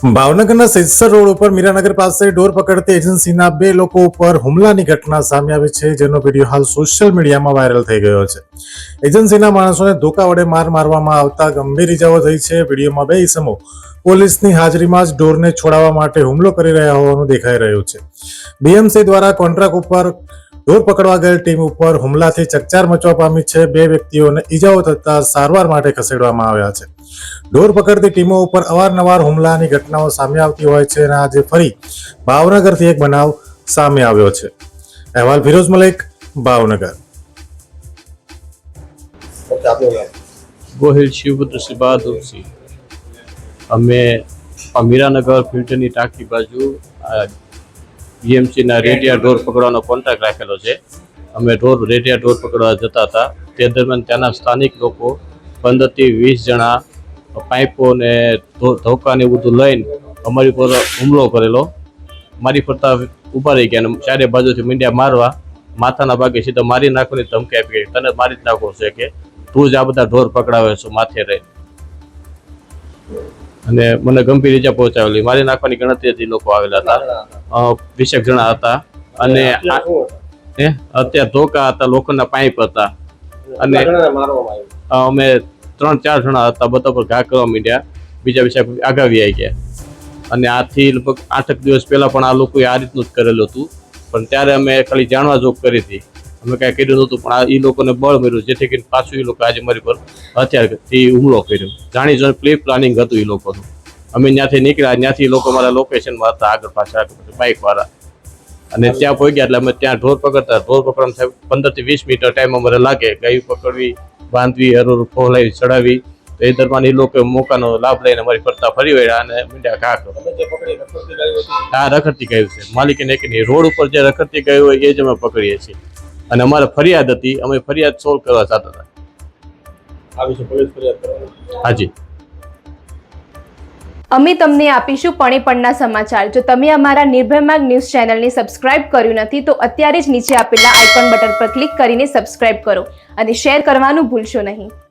ભાવનગરના સિદ્સર રોડ ઉપર મીરાનગર પાસે ડોર પકડતી એજન્સીના બે લોકો ઉપર હુમલાની ઘટના સામે આવી છે, જેનો વીડિયો હાલ સોશિયલ મીડિયામાં વાયરલ થઈ ગયો છે. એજન્સીના માણસોને ધોકા વડે માર મારવામાં આવતા ગંભીર ઇજાઓ થઈ છે. વિડીયોમાં બે ઇસમો પોલીસની હાજરીમાં જ ડોરને છોડાવવા માટે હુમલો કરી રહ્યા હોવાનું દેખાઈ રહ્યું છે. બીએમસી દ્વારા કોન્ટ્રાક્ટ ઉપર ડોર પકડવા ગયેલ ટીમ ઉપર હુમલાથી ચકચાર મચવા પામી છે. બે વ્યક્તિઓને ઈજાઓ થતા સારવાર માટે ખસેડવામાં આવ્યા છે. ઢોર પકડતી ટીમો ઉપર અવારનવાર હુમલાની ઘટનાઓ સામે આવતી હોય છે અને આજે ફરી ભાવનગરથી એક બનાવ સામે આવ્યો છે. અહેવાલ ફિરોઝ મલિક ભાવનગર. ગોહિલ શિવપુત્રસિંહ બહાદુરસિંહ અમે અમીરાનગર મીરાનગર ફિલ્ટરની ટાંકી બાજુ બીએમસીના રેડિયા ઢોર પકડવાનો કોન્ટ્રાક્ટ રાખેલો છે. અમે ઢોર રેડિયા ઢોર પકડવા જતા હતા. તે દરમિયાન ત્યાંના સ્થાનિક લોકો પંદરથી વીસ જણા પાઇપો ને ધોકાને બધું લઈને અમારી પર હુમલો કરેલો. મારી ફરતા ઊભા રહી ગયા અને ચારે બાજુથી મીંડ્યા મારવા. માથાના ભાગે સીધા મારી નાખવાની ધમકી આપી ગઈ. તને મારી જ નાખવો છે કે તું જ આ બધા ઢોર પકડાવે છો માથે રહી. અને મને ગંભીર ઈજા પહોંચાવેલી. મારી નાખવાની ગણતરી હતી લોકો આવેલા હતા. વીસેક જણા હતા. અને અત્યારે ધોકા હતા લોખંડના પાઇપ હતા. અને- અમે ત્રણ ચાર જણા હતા બધા પર ઘા કરવા માંડ્યા. બીજા બીજા આગાવી આવી ગયા. અને આથી લગભગ આઠક દિવસ પહેલાં પણ આ લોકોએ આ રીતનું જ કરેલું હતું. પણ ત્યારે અમે ખાલી જાણવા જોગ કરી હતી. અમે કાંઈ કર્યું નહોતું પણ એ લોકોને બળ મળ્યું જેથી કરીને પાછું એ લોકો આજે મારી પર હથિયારથી હુમલો કર્યો. જાણી જોઈને પ્લે પ્લાનિંગ હતું એ લોકોનું. અમે ત્યાંથી નીકળ્યા ત્યાંથી લોકો મારા લોકેશનમાં હતા આગળ પાછળ બાઇક વાળા. અને ત્યાં પહોંચ્યા એટલે અમે ત્યાં ઢોર પકડતા. ઢોર પકડવામાં સાહેબ પંદરથી વીસ મીટર ટાઈમ અમારે લાગે. ગાયું પકડવી બાંધવી હરોર ફોલાવી ચડાવી તો એ દરમિયાન એ લોકો મોકાનો લાભ લઈને અમારી ફરતા ફરી વળ્યા અને મીંડા ઘા આ રખડતી ગયું છે. માલિકે એક રોડ ઉપર જે રખડતી ગયું હોય એ જ અમે પકડીએ છીએ. અને અમારે ફરિયાદ હતી અમે ફરિયાદ સોલ્વ કરવા જતા હતા. આ વિશે પોલીસ ફરિયાદ કરવાની. હાજી. અમે તમને આપીશું પણેપણના સમાચાર. જો તમે અમારા નિર્ભય માર્ગ ન્યૂઝ ચેનલને સબસ્ક્રાઇબ કર્યું નથી તો અત્યારે જ નીચે આપેલા આઇકોન બટન પર ક્લિક કરીને સબસ્ક્રાઇબ કરો અને શેર કરવાનું ભૂલશો નહીં.